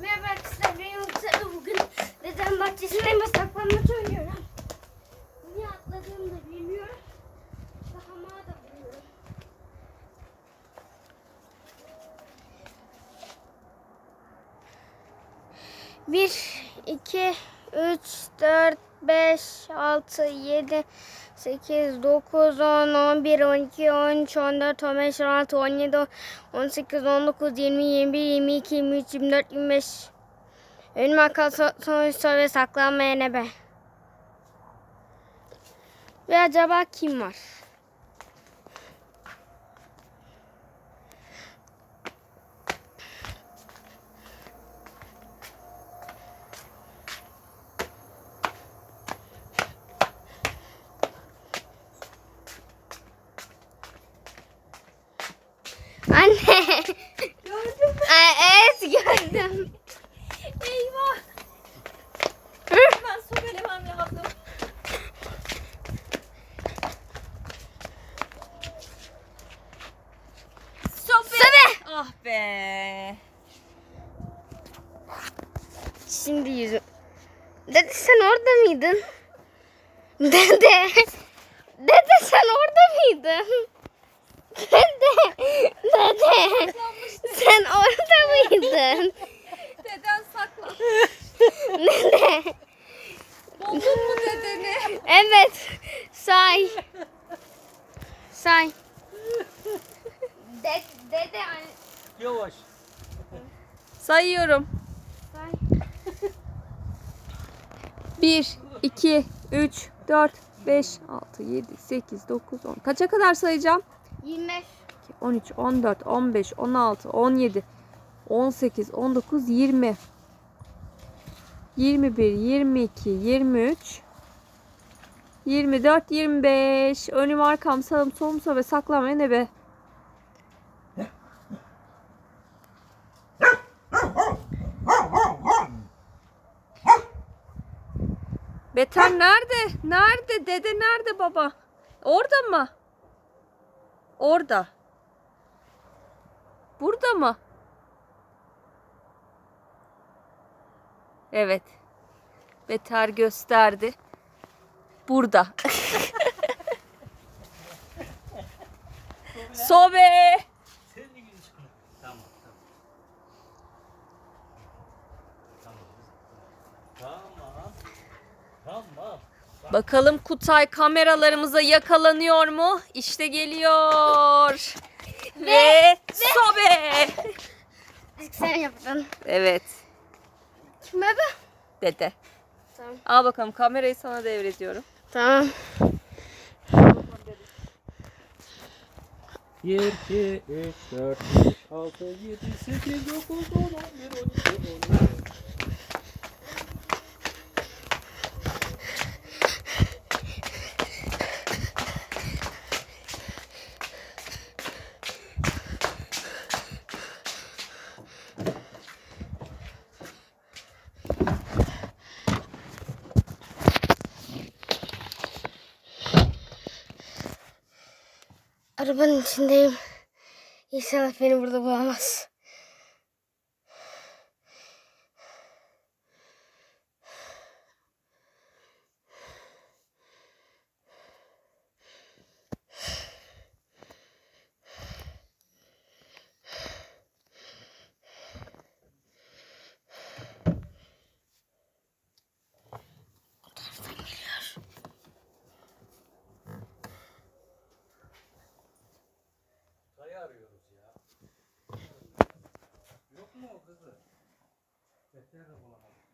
Merhaba arkadaşlar benim Yoksa bugün dedem bahçesinde ve saklanmaç oynuyorum. Niye atladığımı da bilmiyorum. Sahama da bilmiyorum. Bir, iki, üç, dört, beş, altı, yedi, sekiz, dokuz, on, on bir, on iki, on üç, on dört, on beş, on altı, on yedi, on sekiz, on dokuz, yirmi, yirmi bir, yirmi iki, yirmi üç, yirmi dört, yirmi beş. Önüme akıl so- sonuçta ve saklanmayan ebe. Ve acaba kim var? Be. Şimdi yüzüm. Dede sen orada mıydın? Dede. Dede sen orada mıydın? Dede. Dede. Sen orada mıydın? Deden sakla. Dede. Buldun mu dedeni? Evet. Say. Say. Dede. Dede. Yavaş. Sayıyorum. Say. 1, 2, 3, 4, 5, 6, 7, 8, 9, 10. Kaça kadar sayacağım? 25. 13, 14, 15, 16, 17, 18, 19, 20, 21, 22, 23, 24, 25. Önüm arkam sağım solum sobe saklanmaya ne be? Beter nerede? Nerede? Dede nerede baba? Orada mı? Orada. Burada mı? Evet. Beter gösterdi. Burada. Sobe. Senin ilgili çıkın. Tamam tamam. Tamam. Tamam. Tamam. Bakalım Kutay kameralarımıza yakalanıyor mu? İşte geliyor. Ve, sobe. İlk sen yaptın. Evet. Kim bebe? Dede. Tamam. Al bakalım kamerayı sana devrediyorum. Tamam. 1, 2, 3, 4, 5, 6, 7, 8, 9, 10, 11, 12, 13. Arabanın içindeyim. İnşallah beni burada bulamaz. Kızı? Beter de bulamadık.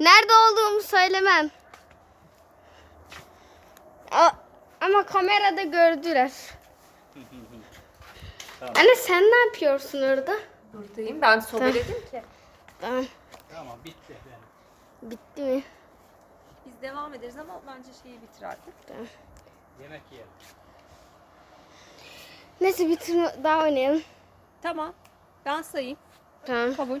Nerede olduğumu söylemem. A- ama kamerada gördüler. Tamam. Anne sen ne yapıyorsun orada? Buradayım. Ben sobeledim ki. Tamam. Tamam bitti benim. Bitti mi? Biz devam ederiz ama bence şeyi bitir artık. Yemek yiyelim. Neyse bitir daha oynayalım. Tamam. Ben sayayım. Tamam. Kabul.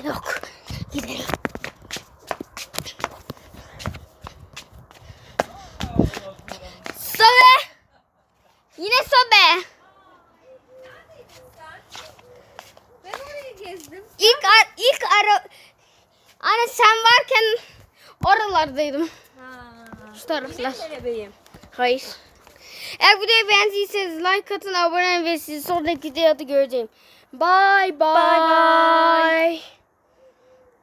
kimse yok. Gidelim. Sobe. Yine sobe. İlk ar ilk ara Anne sen varken oralardaydım. Ha. Şu taraflar. Hayır. Eğer videoyu beğendiyseniz like atın, abone olun ve sizi sonraki videoda göreceğim. Bye bye. Bye bye.